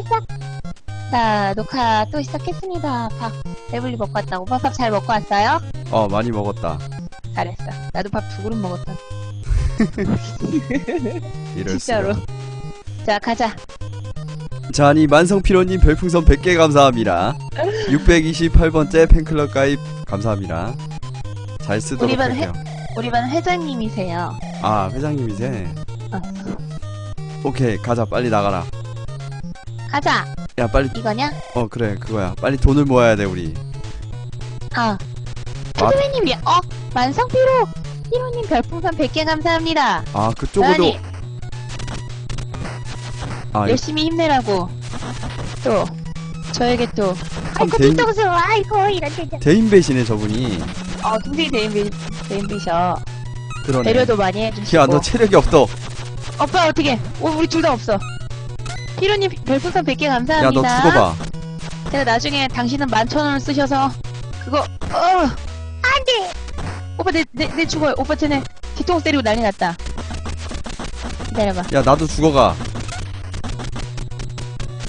아싸. 자, 녹화 또 시작했습니다. 밥 배불리 먹고 왔다고. 오빠 밥잘 먹고 왔어요? 어 많이 먹었다 잘했어. 나도 밥 두 그릇 먹었다. 이럴 진짜로. 수가. 자, 가자. 자니 만성피로님 별풍선 100개 감사합니다 628번째 팬클럽 가입 감사합니다 잘 쓰도록 우리 반 할게요 우리 반 회장님이세요. 아 회장님이세 어. 오케이 가자 빨리 나가라 가자. 야 빨리 이거냐? 어 그래 그거야. 빨리 돈을 모아야 돼 우리. 아. 아. 피로님이 어? 만성피로. 피로님 별풍선 100개 감사합니다. 아 그쪽으로. 아니 아 열심히 힘내라고. 또 저에게 또. 참 아이고 대인- 뒤통수 아이고 이런 데 대인배시네 저분이. 어 동생이 대인비 대인비셔. 그러네. 배려도 많이 해주시고. 야너 체력이 없어. 오빠 어떻게? 오 우리 둘 다 없어 피로님 별풍선 100개 야 감사합니다. 너 죽어봐. 제가 나중에 당신은 만천 원을 쓰셔서 그거 어! 안돼! 오빠 내 내 내 죽어요. 오빠 쟤네 뒤통수 때리고 난리 났다. 기다려봐. 야 나도 죽어가.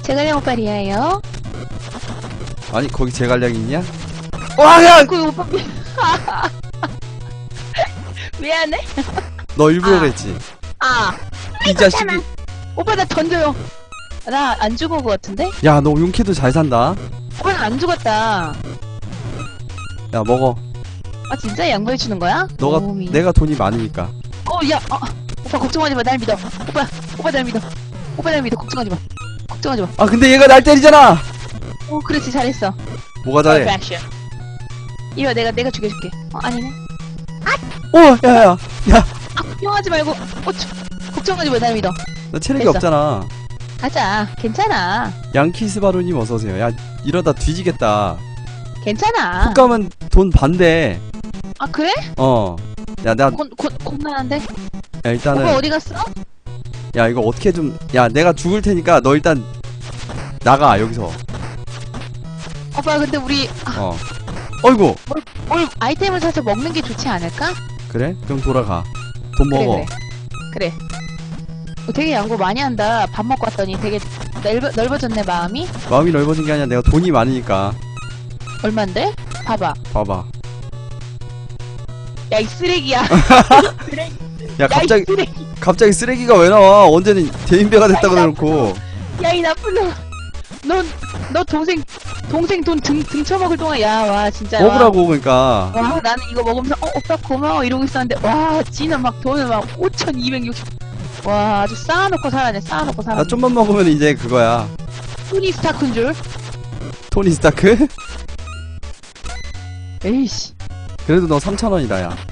제갈량 오빠 리아예요. 아니 거기 제갈량 있냐? 와 야! 그 오빠 미... 미안해. 너 일부러 아. 그랬지? 아. 이 자식이. 오빠 나 던져요 나 안 죽은 것 같은데? 야너 용케도 잘 산다. 오빠 안 죽었다? 야 먹어. 아 진짜? 양보해 주는 거야? 너가 도움이. 내가 돈이 많으니까. 어 야 어, 오빠 걱정하지 마 날 믿어. 오빠 오빠 날 믿어. 오빠 날 믿어. 걱정하지 마. 걱정하지 마. 아 근데 얘가 날 때리잖아! 오 그렇지. 잘했어. 뭐가 잘해? Perfection. 이거 내가 내가 죽여줄게. 어 아니네. 오 야야야. 아 걱정하지 말고. 어, 저, 걱정하지 마 날 믿어. 나 체력이 됐어. 없잖아 가자. 괜찮아. 양키스 바로님 어서오세요. 야 이러다 뒤지겠다. 괜찮아. 톡감은 돈 반대. 아 그래? 어 야나 곤, 곤, 곤란한데? 야 일단은 오빠 어디 갔어? 야 이거 어떻게 좀 야 내가 죽을 테니까 너 일단 나가 여기서. 오빠 근데 우리 어. 어이구. 뭘 아이템을 사서 먹는 게 좋지 않을까? 그래? 그럼 돌아가. 돈 그래 먹어 그래. 그래 어, 되게 양보 많이 한다. 밥 먹고 왔더니 되게 넓어, 넓어졌네 마음이. 마음이 넓어진 게 아니라 내가 돈이 많으니까. 얼만데? 봐봐. 봐봐. 야 이 쓰레기야. 야 갑자기 야 이 쓰레기. 갑자기 쓰레기가 왜 나와? 언제는 대인배가 됐다고 해놓고. 야 이 나쁜 놈 넌 너 동생 동생 돈 등 등쳐먹을 동안 야 와 진짜. 먹으라고 그러니까. 와, 와 나는 이거 먹으면서 어 오빠 고마워 이러고 있었는데 와 지는 막 돈을 막 5,260 와 아주 쌓아놓고 살아네 쌓아놓고 살아 나 좀만 먹으면 이제 그거야 토니 스타크인 줄 토니 스타크? 에이씨 그래도 너 3천원이다 야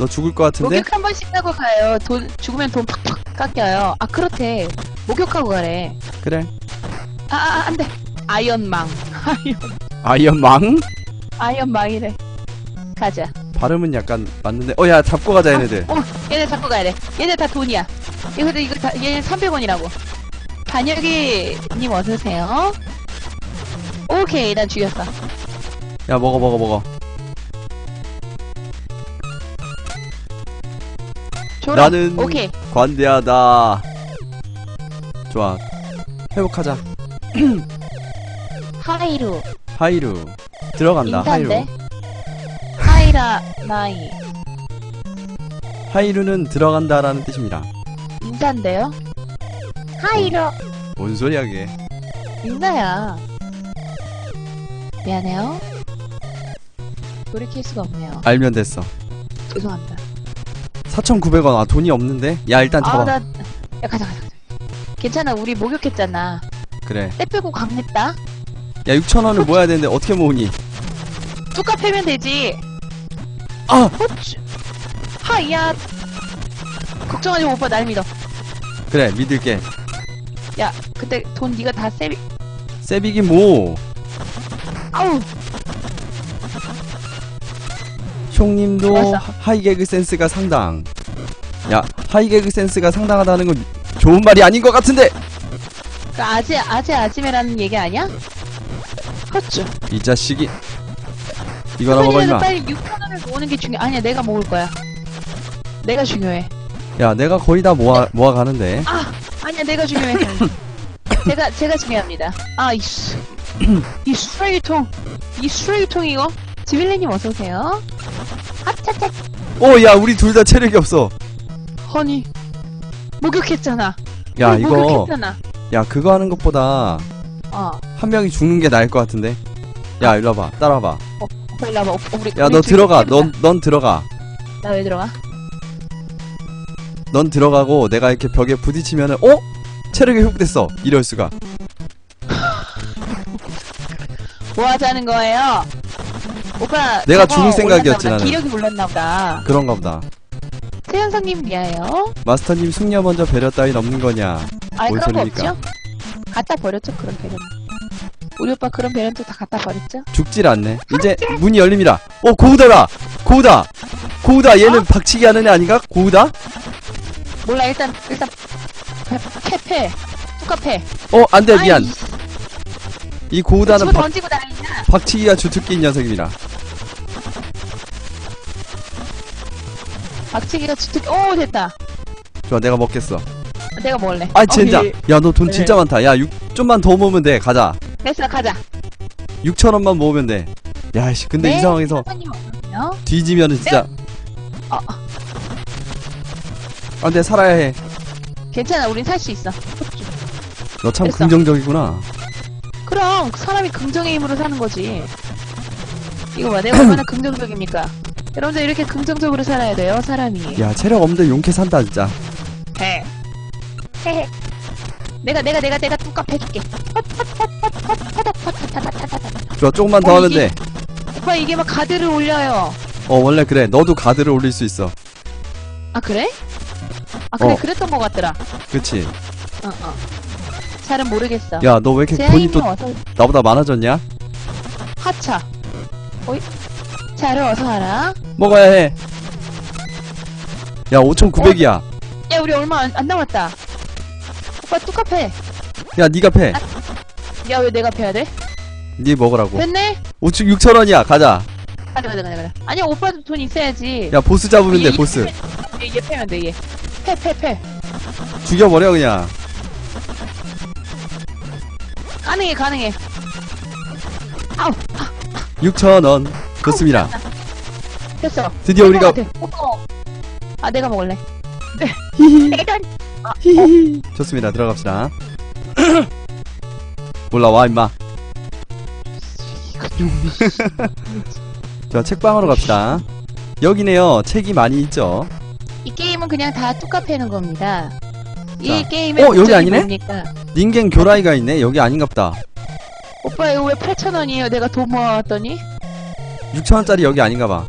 너 죽을 것 같은데? 목욕 한 번씩 하고 가요. 돈 죽으면 돈 팍팍 깎여요. 아 그렇대. 목욕하고 가래. 그래 아, 아 안돼. 아이언망. 아이언 아이언망? 아이언망이래. 가자. 발음은 약간 맞는데 어야 잡고 가자 얘네들 어 얘네 잡고 가야 돼. 얘네 다 돈이야. 이거 이거 다 얘네 300원이라고. 반역이님 어서 오세요. 오케이 난 죽였어. 야 먹어 먹어 먹어 줘라. 나는 오케이. 관대하다 좋아 회복하자 하이루. 하이루 들어간다 하이루 인사인데. 하이 라 나이. 하이루는 들어간다라는 뜻입니다 인사인데요. 하이루. 뭔 소리야 그게 인사야. 미안해요. 돌이킬 수가 없네요. 알면 됐어 죄송합니다. 4,900원 아 돈이 없는데? 야 일단 잡아 아, 나, 야, 가자, 가자. 괜찮아, 우리 목욕했잖아. 그래 때 빼고 강했다. 야 6,000원을 모아야 되는데 어떻게 모으니 뚜까 패면 되지. 아! 호쭈. 하야. 걱정하지 마, 오빠 날 믿어. 그래 믿을게 야, 그때 돈 네가 다 세비. 세비긴 뭐 아우, 형님도 좋았어. 하- 하이개그 센스가 상당 야 하이개그 센스가 상당하다는 건 좋은 말이 아닌 것 같은데 그 아재, 아재, 아지매라는 얘기 아니야? 호쭈. 이 자식이 이거 나 먹어 그러면 임마 빨리 6천원을 모으는 게 중요. 아니야, 내가 먹을 거야. 내가 중요해. 야 내가 거의 다 모아 모아 가는데 아, 아니야, 내가 중요해. 제가 제가 중요합니다. 아, 이 쓰레기통, 이 쓰레기통 이거. 지빌리님 어서 오세요. 하차차. 오, 야, 우리 둘 다 체력이 없어. 허니 목욕했잖아. 야, 우리 이거, 목욕했잖아. 야, 그거 하는 것보다 어, 한 명이 죽는 게 나을 것 같은데. 야, 일로 와봐. 따라와봐. 일로 와봐. 오빠, 우리 야, 너 들어가. 넌, 넌 들어가. 나왜 들어가? 넌 들어가고 내가 이렇게 벽에 부딪히면은, 어? 체력이 회복됐어. 이럴 수가. 뭐 하자는 거예요? 오빠. 내가 저거 죽을 생각이었지, 보다. 나는. 기력이 올랐나 보다. 그런가 보다. 세현성님 미아요. 마스터님 숙녀 먼저 배려 따윈 없는 거냐. 아 뭔 그런 거 소리입니까? 없죠? 갖다 버렸죠 그런 배련. 우리 오빠 그런 배련도 다 갖다 버렸죠? 죽질 않네. 이제 문이 열립니다. 어, 고우다라! 고우다! 고우다! 얘는 어? 박치기 하는 애 아닌가? 고우다? 몰라 일단 일단 패패 뚜까패. 어, 안 돼, 미안. 이 고우다는 박, 던지고 다니냐? 박치기가 주특기인 녀석입니다. 박치기가 주특. 오 됐다. 좋아, 내가 먹겠어. 내가 먹을래. 아, 어, 젠장. 예. 야, 너돈 네. 진짜 많다. 야, 6, 좀만 더 모으면 돼. 가자. 됐어 가자. 6천 원만 모으면 돼. 야, 씨, 근데 네, 이 상황에서 어떠세요? 뒤지면은 진짜. 어, 어. 아, 근데 살아야 해. 괜찮아 우린 살 수 있어. 너 참 됐어. 긍정적이구나. 그럼 사람이 긍정의 힘으로 사는 거지. 이거 봐, 내가 얼마나 긍정적입니까? 여러분들 이렇게 긍정적으로 살아야 돼요, 사람이. 야, 체력 없는데 용케 산다, 진짜. 해. 해. 내가 내가 내가 내가 뚜껑 해줄게. 좋아, 조금만 더 어, 하면 이게- 돼. 오빠 이게 막 가드를 올려요. 어, 원래 그래. 너도 가드를 올릴 수 있어. 아 그래? 아 그래 어. 그랬던 것 같더라. 그치? 어 어. 잘은 모르겠어. 야, 너 왜 이렇게 돈이 또 어서 나보다 많아졌냐? 하차. 어이. 자를 어서 하라. 먹어야 해. 야, 5,900이야. 야 우리 얼마 안, 안 남았다. 오빠 해. 야, 니가 패. 야 왜 내가 패야 돼? 니 먹으라고. 됐네? 5천 6천 원이야. 가자. 가자 가자 가자 가자. 아니 오빠도 돈 있어야지. 야, 보스 잡으면 돼, 얘, 보스. 얘, 얘 패면 돼 얘. 패 패 패. 죽여버려, 그냥. 가능해 가능해. 아우 6천 원. 좋습니다. 됐어. 드디어 우리가. 오빠. 아 내가 먹을래. 히히. 일단 히히. 좋습니다. 들어갑시다. 올라와, 임마. 자, 책방으로 갑시다. 여기네요. 책이 많이 있죠. 이 게임은 그냥 다 뚜까 패는 겁니다. 이 자. 게임의 어, 여기 목적이 아니네? 뭡니까? 닌겐 교라이가 있네. 여기 아닌갑다. 오빠 이거 왜 8,000원이에요? 내가 돈 모아왔더니? 6천 원짜리 여기 아닌가봐.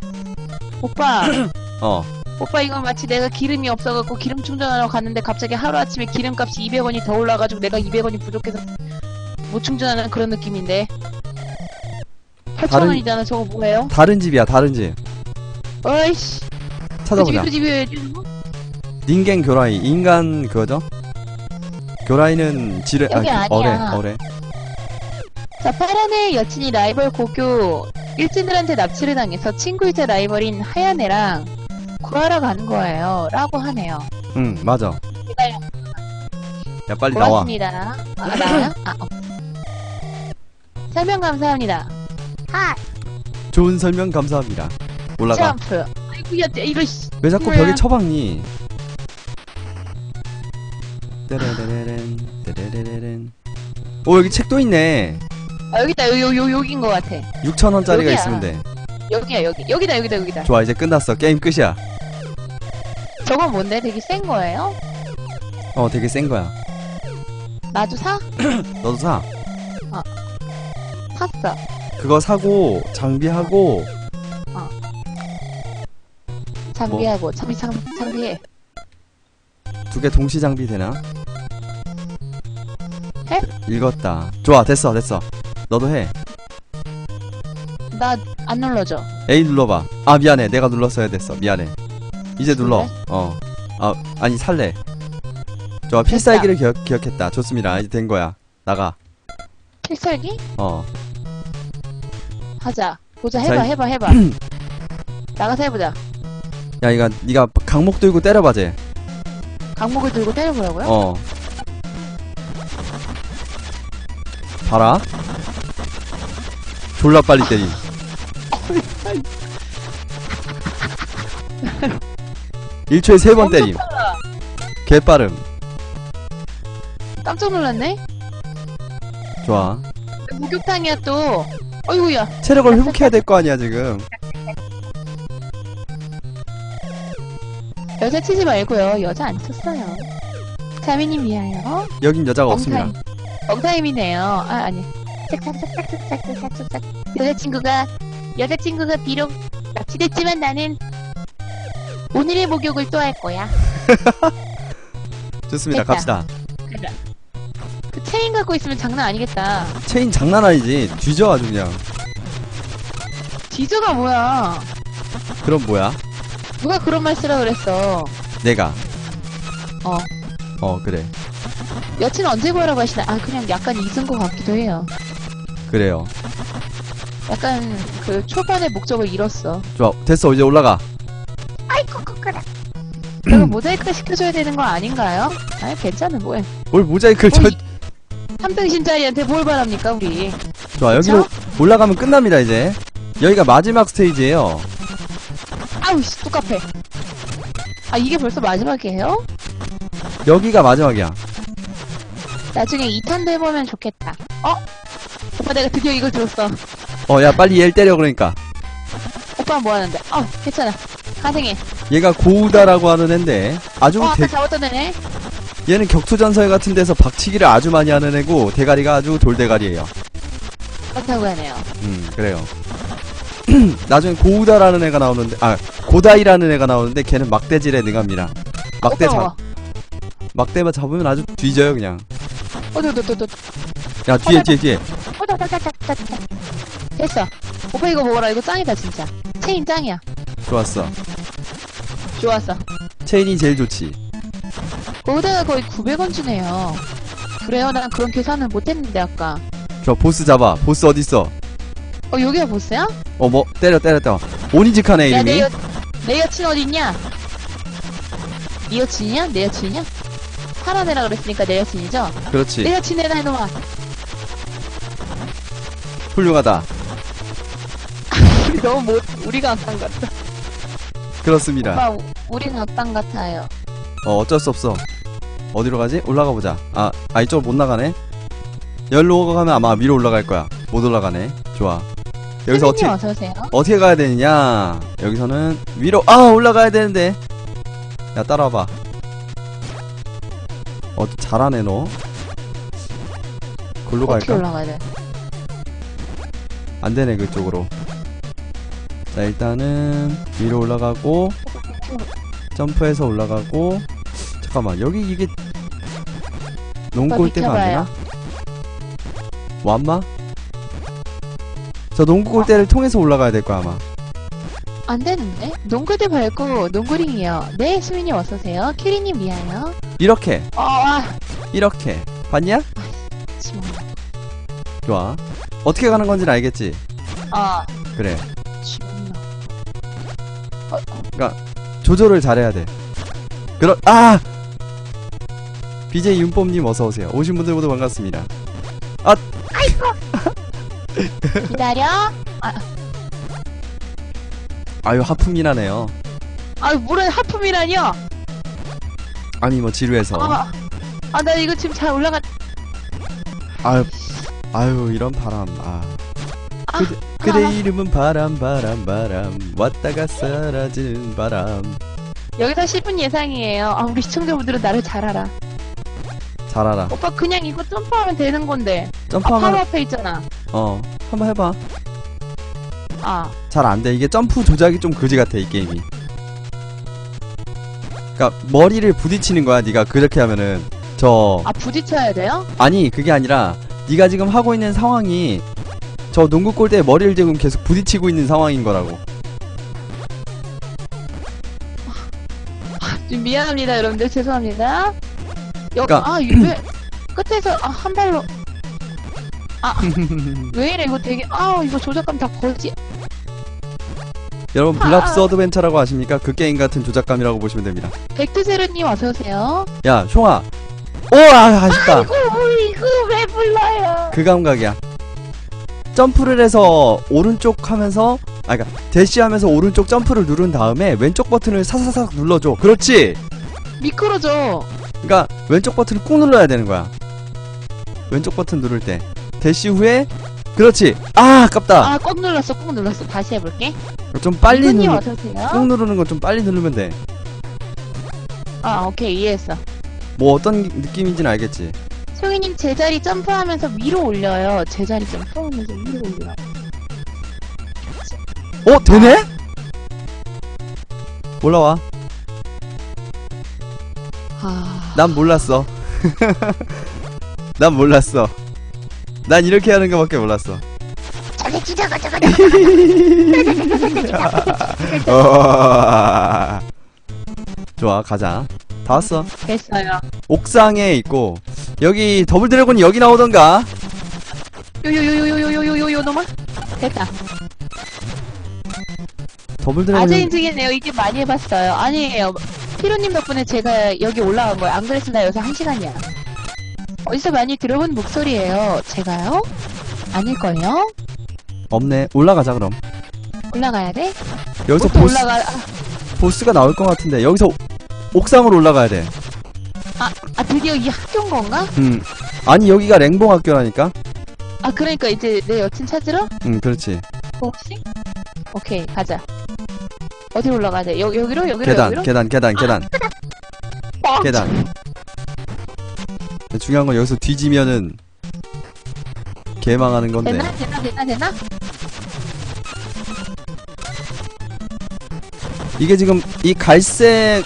오빠, 어. 오빠 이거 마치 내가 기름이 없어갖고 기름 충전하러 갔는데 갑자기 하루아침에 기름값이 200원이 더 올라가지고 내가 200원이 부족해서 못 충전하는 그런 느낌인데. 8,000원이잖아, 저거 뭐예요? 다른 집이야, 다른 집. 어이씨. 그 집이 찾아보자. 그 집이어야지. 닌겐 교라이. 인간 그거죠? 교라이는 지뢰, 여기 그 아니야. 어래, 어래. 자, 파란의 여친이 라이벌 고교 일진들한테 납치를 당해서 친구이자 라이벌인 하얀애랑 구하러 가는 거예요. 라고 하네요. 응, 맞아. 기다려. 야, 빨리 나와. 고맙습니다. 아, 나요? 아, 어. 설명 감사합니다. 하! 좋은 설명 감사합니다. 올라가. 점프. 아이고, 야, 이거, 씨. 왜 자꾸? 벽에 처박니? 떼레레레렌, 떼레레레렌. 오, 여기 책도 있네. 아, 여기다, 요, 요, 요, 여긴 것 같아. 6천원짜리가 여기야. 있으면 돼. 여기야, 여기. 여기다, 여기다, 여기다. 좋아, 이제 끝났어. 게임 끝이야. 저건 뭔데? 되게 센 거예요? 어, 되게 센 거야. 나도 사? 너도 사. 샀어. 그거 사고, 장비하고, 장비하고, 뭐? 장비, 장, 장비해. 두 개 동시 장비 되나? 해? 읽었다. 좋아, 됐어, 됐어. 너도 해. 나 안 눌러줘. A 눌러봐. 아, 미안해. 내가 눌렀어야 됐어. 미안해. 이제 눌러. 네. 어. 아, 아니 살래. 좋아, 필살기를 기억, 기억했다. 좋습니다. 이제 된 거야. 나가. 필살기? 어. 하자. 보자. 해봐, 자, 해봐, 해봐. 나가서 해보자. 야, 이거 네가 강목 들고 때려봐 쟤. 강목을 들고 때려보라고요? 어. 봐라. 졸라 빨리 때리. 1초에 3번 때림. 개빠름. 깜짝 놀랐네. 좋아. 목욕탕이야 또. 어이구야. 체력을 회복해야 될 거 아니야 지금. 여자 치지 말고요. 여자 안 쳤어요. 자매님 미안해요? 여긴 여자가 없습니다. 엉타임이네요. 아 아니. 짝짝짝짝짝짝짝짝. 여자친구가 여자친구가 비록 납치됐지만 나는 오늘의 목욕을 또 할 거야. 좋습니다. 됐다. 갑시다. 그 체인 갖고 있으면 장난 아니겠다. 체인 장난 아니지. 뒤져 아주 그냥. 디저가 뭐야? 그럼 뭐야? 누가 그런 말 쓰라 그랬어? 내가. 어. 어, 그래. 여친 언제 보라고 하시나? 아, 그냥 약간 잊은 것 같기도 해요. 그래요. 약간 그 초반의 목적을 잃었어. 좋아. 됐어. 이제 올라가. 내가 모자이크 시켜줘야 되는 거 아닌가요? 아니, 괜찮아, 뭐해. 뭘 모자이크를 쳐. 어이. 삼등신짜리한테 뭘 바랍니까, 우리? 좋아. 여기로 올라가면 끝납니다, 이제. 여기가 마지막 스테이지예요. 아우, 씨, 똑같아. 아, 이게 벌써 마지막이에요? 여기가 마지막이야. 나중에 2탄도 해보면 좋겠다. 어? 오빠, 내가 드디어 이걸 들었어. 어, 야, 빨리 얘를 때려, 그러니까. 오빠 뭐 하는데? 어, 괜찮아. 가생해. 얘가 고우다라고 하는 앤데, 아주 어, 아까 대, 잡았던 애네? 얘는 격투전설 같은 데서 박치기를 아주 많이 하는 애고, 대가리가 아주 돌대가리예요 그렇다고 하네요. 음, 그래요. 나중에 고우다라는 애가 나오는데, 아, 고다이라는 애가 나오는데, 걔는 막대질에 능합니다. 막대 잡, 와. 막대만 잡으면 아주 뒤져요, 그냥. 어디. 야, 뒤에, 뒤에, 뒤에. 어디, 어디. 됐어. 오빠 이거 먹어라. 이거 짱이다, 진짜. 체인 짱이야. 좋았어. 좋았어. 체인이 제일 좋지. 거기다가 거의 900원 주네요. 그래요? 난 그런 계산을 못했는데, 아까. 저 보스 잡아. 보스 어딨어? 어, 여기가 보스야? 어, 뭐, 때려, 때려, 때려. 오니직하네, 야, 내, 이름이. 여, 내 여친 어딨냐? 네 여친이야? 내 여친이야? 애라 그랬으니까 내 여친이죠? 그렇지. 내 여친 애나 해놓아. 훌륭하다. 너무 못, 우리가 악당 같다. 그렇습니다. 오빠, 우- 우린 악당 같아요. 어, 어쩔 수 없어. 어디로 가지? 올라가 보자. 아, 아, 이쪽으로 못 나가네? 열로 가면 아마 위로 올라갈 거야. 못 올라가네. 좋아. 여기서 어떻게, 어떻게 어서오세요. 어떻게 가야 되느냐? 여기서는 위로, 아, 올라가야 되는데. 야, 따라와봐. 어, 잘하네, 너. 골로 어떻게 갈까? 올라가야 돼? 안 되네, 그쪽으로. 자, 일단은, 위로 올라가고, 점프해서 올라가고, 잠깐만, 여기 이게, 농골대가 안 되나? 완마? 저 농구 골대를 통해서 올라가야 될 거야, 아마. 안 되는데? 농구대 밟고 농구링이요. 네, 수민이 어서오세요. 키리님 미안해요. 이렇게, 어, 아, 이렇게. 봤냐? 지금. 좋아. 어떻게 가는 건지는 알겠지? 아, 그래. 지금. 조절을 잘해야 돼. 그럼, 아! BJ 윤뽐님 어서 오세요. 오신 분들 모두 반갑습니다. 기다려. 아유, 하품이 나네요. 아, 물은 하품이라뇨? 아니, 뭐, 지루해서. 아, 아, 나 이거 지금 잘 올라가. 아유, 아유, 이런 바람. 아. 아, 그대, 그대 아. 이름은 바람, 바람, 바람. 왔다가 사라지는 바람. 여기서 10분 예상이에요. 아, 우리 시청자분들은 나를 잘 알아. 잘 알아. 오빠 그냥 이거 점프하면 되는 건데. 아, 점프하면, 바로 앞에 있잖아. 어, 한번 해봐. 아, 잘 안 돼. 이게 점프 조작이 좀 그지 같아, 이 게임이. 그니까, 머리를 부딪히는 거야, 네가 그렇게 하면은. 저, 아 부딪혀야 돼요? 아니, 그게 아니라, 네가 지금 하고 있는 상황이, 저 농구 골대에 머리를 지금 계속 부딪히고 있는 상황인 거라고. 좀 미안합니다, 여러분들. 죄송합니다. 여, 그러니까- 아, 왜, 끝에서, 아, 한 발로. 아, 왜 이래, 이거 되게, 아, 이거 조작감 다 거지. 여러분, 블랍스 어드벤처라고 아십니까? 그 게임 같은 조작감이라고 보시면 됩니다. 백두세르님 어서오세요. 야, 숑아. 오, 아, 아쉽다. 이거, 이거 왜 불러요? 그 감각이야. 점프를 해서 오른쪽 하면서, 아, 그니까, 대시하면서 오른쪽 점프를 누른 다음에 왼쪽 버튼을 사사삭 눌러줘. 그렇지! 미끄러져. 그니까, 왼쪽 버튼을 꾹 눌러야 되는 거야. 왼쪽 버튼 누를 때. 대시 후에, 그렇지! 아, 아깝다! 아, 꼭 눌렀어, 꼭 눌렀어. 다시 해볼게. 좀 빨리 누르. 꾹 누르는 건 좀 빨리 누르면 돼. 아, 오케이, 이해했어. 뭐 어떤 느낌인지는 알겠지. 소희님 제자리 점프하면서 위로 올려요. 제자리 점프하면서 위로 올려. 어, 되네? 올라와. 아, 난 몰랐어. 난 몰랐어. 난 이렇게 하는 거밖에 몰랐어. 저기 지저가 저거 어... 좋아, 가자. 다 왔어. 됐어요. 옥상에 있고 여기 더블 드래곤이 여기 나오던가. 요요요요요요요요요 놈아. 됐다. 더블 드래곤. 아재 인증이네요. 이게 많이 해봤어요. 아니에요. 피로님 덕분에 제가 여기 올라온 거예요. 안 그랬으면 나 여기서 한 시간이야. 어디서 많이 들어본 목소리예요. 제가요? 아닐걸요? 없네. 올라가자 그럼. 올라가야 돼? 여기서 또 보스, 올라가. 아, 보스가 나올 것 같은데 여기서 옥상으로 올라가야 돼. 아, 드디어 이 학교인 건가? 음. 아니 여기가 랭봉 학교라니까. 아, 그러니까 이제 내 여친 찾으러? 음, 그렇지. 혹시? 오케이, 가자. 어디로 올라가야 돼? 여, 여기로? 여기로? 계단, 여기로? 계단, 계단, 계단, 아, 계단. 중요한 건 여기서 뒤지면은 개망하는 건데. 되나? 되나? 되나? 되나? 이게 지금 이 갈색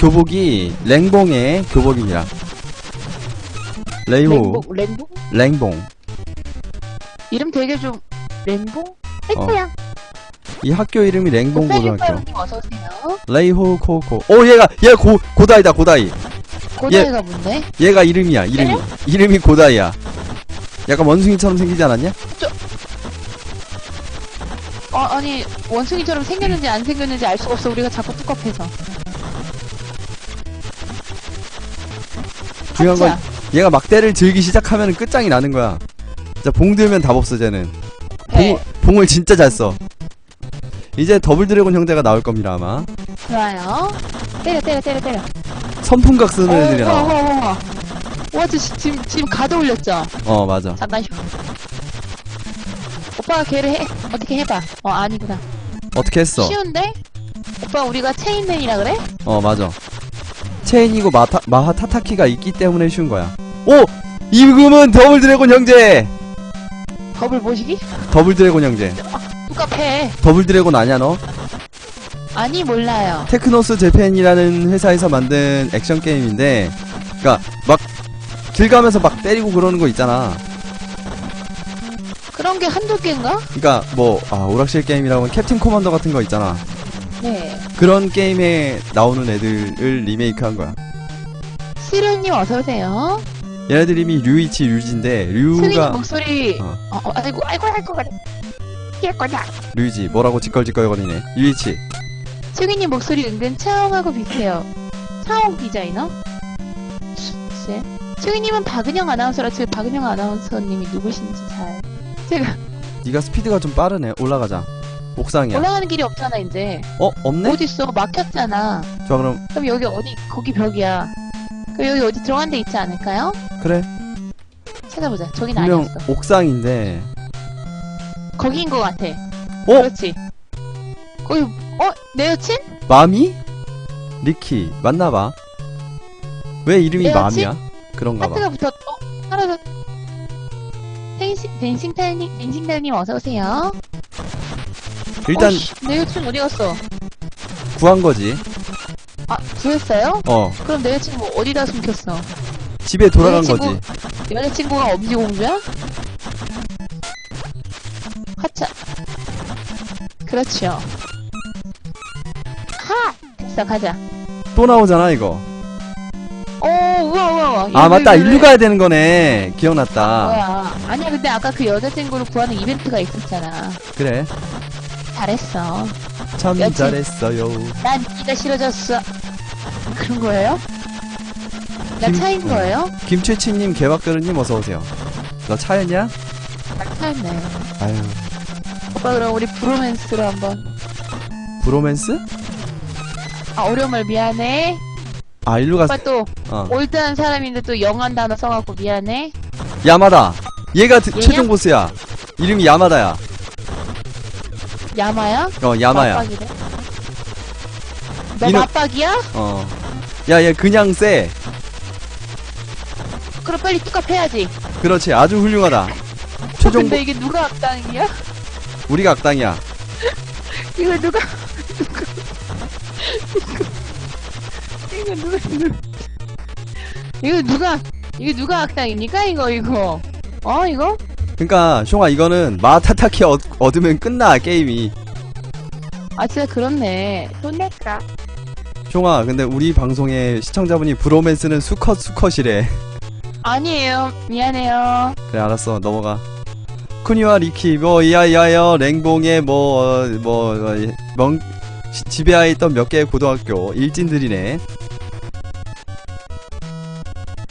교복이 랭봉의 교복입니다. 레이호 랭보? 랭보? 랭봉. 이름 되게 좀, 랭보? 해코야. 이 학교 이름이 랭봉 고등학교. 어서 오세요. 레이호 코코. 오 얘가 얘 고 고다이다 고다이. 고다이가 뭔데? 얘가 이름이야 이름이. 이름이 고다이야. 약간 원숭이처럼 생기지 않았냐? 어, 아니, 원숭이처럼 생겼는지 안 생겼는지 알 수가 없어. 우리가 자꾸 뚜껑해서. 중요한 건. 얘가 막대를 들기 시작하면 끝장이 나는 거야. 진짜 봉 들면 답 없어 쟤는. 네, 봉, 봉을 진짜 잘 써. 이제 더블 드래곤 형제가 나올 겁니다 아마. 좋아요. 때려, 때려, 때려, 때려. 선풍각 쓰는 애들이 어, 와, 나와. 와, 와, 와. 와, 저, 지- 지금, 지금 가도 올렸죠? 어 맞아. 잠깐, 쉬어. 오빠가 걔를 해, 어떻게 해봐. 어, 아니구나. 어떻게 했어? 쉬운데? 오빠, 우리가 체인맨이라 그래? 어 맞아 체인이고 마타, 마하 타타키가 있기 때문에 쉬운 거야 오! 이금은 더블 드래곤 형제 더블 모시기? 더블 드래곤 형제 똑같해. 더블 드래곤 아냐 너? 아니, 몰라요. 테크노스 재팬이라는 회사에서 만든 액션 게임인데 그니까 막 길 가면서 막 때리고 그러는 거 있잖아 그런 게 한두 개인가? 그니까 뭐 아, 오락실 게임이라고 캡틴 코만더 같은 거 있잖아 네. 그런 게임에 나오는 애들을 리메이크한 거야 시르님 어서 오세요. 얘네들 이미 류이치 류지인데 류가 목소리. 어. 어, 어, 아이고, 아이고, 아이고, 그래. 거냐. 류이지 뭐라고 짓걸짓걸거리네 류이치 승희님 목소리 은근 차홍하고 비슷해요. 차홍 디자이너? 글쎄. 승희님은 박은영 아나운서라 저 박은영 아나운서님이 누구신지 잘. 제가 네가 스피드가 좀 빠르네 올라가자 옥상이야 올라가는 길이 없잖아, 이제. 어? 없네? 어딨어? 막혔잖아. 좋아 그럼 그럼 여기 어디, 거기 벽이야. 그럼 여기 어디 들어간 데 있지 않을까요? 그래 찾아보자. 저긴 분명 아니었어. 옥상인데 거기인 것 같아. 어? 그렇지. 거기, 어? 내 여친? 마미? 리키 맞나봐 왜 이름이 내 여친? 마미야? 그런가봐 하트가 붙었, 어? 하나도. 댄싱, 댄싱탈님, 댄싱탈님 어서 오세요. 일단 어이씨, 내 여친 어디 갔어? 구한 거지 아, 구했어요? 어 그럼 내 여친 뭐 어디다 숨겼어? 집에 돌아간 여자친구- 거지 여자친구가 엄지공주야? 하차. 그렇죠. 하! 됐어, 가자. 또 나오잖아 이거 오, 우와, 우와, 우와. 아 맞다 일로, 일로 가야 되는 거네 기억났다 뭐야. 아니야, 근데 아까 그 여자친구를 구하는 이벤트가 있었잖아. 그래 잘했어. 참 여친. 잘했어요 난 네가 싫어졌어. 그런 거예요? 나 김- 차인 거예요? 김최치님, 개박그릇님 어서 오세요. 너 차였냐? 나 차였네. 아유, 오빠 그럼 우리 브로맨스로 한번. 브로맨스? 아 어려운 말 미안해. 아, 일로 오빠 가서, 또 어. 올드한 사람인데 또 영한 단어 써갖고 미안해. 야마다! 얘가 드- 얘냐? 최종 보스야. 이름이 야마다야. 야마야? 어, 야마야. 맞박이래. 너 이놈- 맞박이야? 어. 야, 얘 그냥 쎄. 그럼 빨리 뚜껑 패야지. 그렇지, 아주 훌륭하다. 최종 보, 근데 이게 누가 악당이야? 우리가 악당이야. 이거 누가 이거 누가 누가 이거 누가 이거 누가 악당입니까 이거 이거 어 이거 그니까, 숑아, 이거는 마타타키 얻, 얻으면 끝나, 게임이. 아 진짜 그렇네 돈 낼까 숑아, 근데 우리 방송에 시청자분이 브로맨스는 수컷, 수컷이래. 아니에요 미안해요 그래, 알았어. 넘어가. 쿠니와 리키, 뭐, 이하이하여, 랭봉의, 뭐, 어, 뭐, 어, 이- 멍, 시- 지배하에 있던 몇 개의 고등학교, 일진들이네.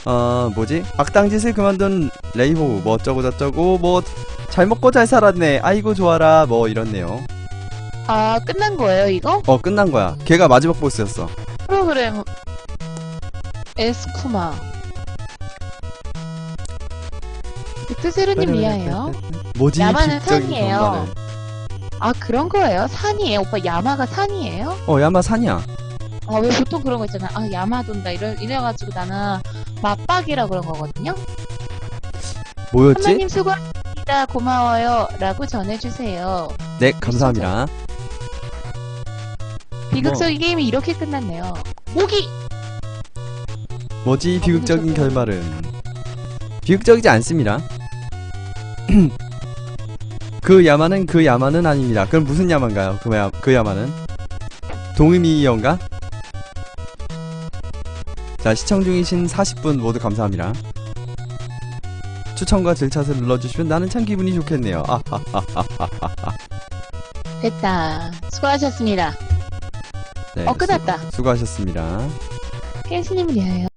어, 뭐지? 악당짓을 그만둔 레이호, 뭐 어쩌고 저쩌고, 뭐, 잘 먹고 잘 살았네. 아이고, 좋아라. 뭐, 이렇네요. 아 끝난 거예요 이거 어, 끝난 거야. 걔가 마지막 보스였어. 프로그램 에스쿠마 뜻세르님 미안해요 뭐지? 야마는 산이에요. 아 그런 거예요 산이에요 오빠 야마가 산이에요 어, 야마 산이야. 아 왜 보통 그런 거 있잖아 아 야마 돈다 이래 이래가지고 나는 맞박이라 그런 거거든요 뭐였지? 하나님 수고하셨습니다. 고마워요. 라고 전해주세요. 네, 감사합니다. 비극적인 뭐. 게임이 이렇게 끝났네요. 모기! 뭐지? 비극적인 좋다. 결말은 비극적이지 않습니다. 그 야마는 그 야마는 아닙니다. 그럼 무슨 야마인가요? 그, 야, 그 야마는 동의미연가? 자 시청 중이신 40분 모두 감사합니다. 추천과 질차를 눌러주시면 나는 참 기분이 좋겠네요. 아, 됐다. 수고하셨습니다. 네, 어, 끝났다. 수, 수고하셨습니다. 깨스님을 위하여.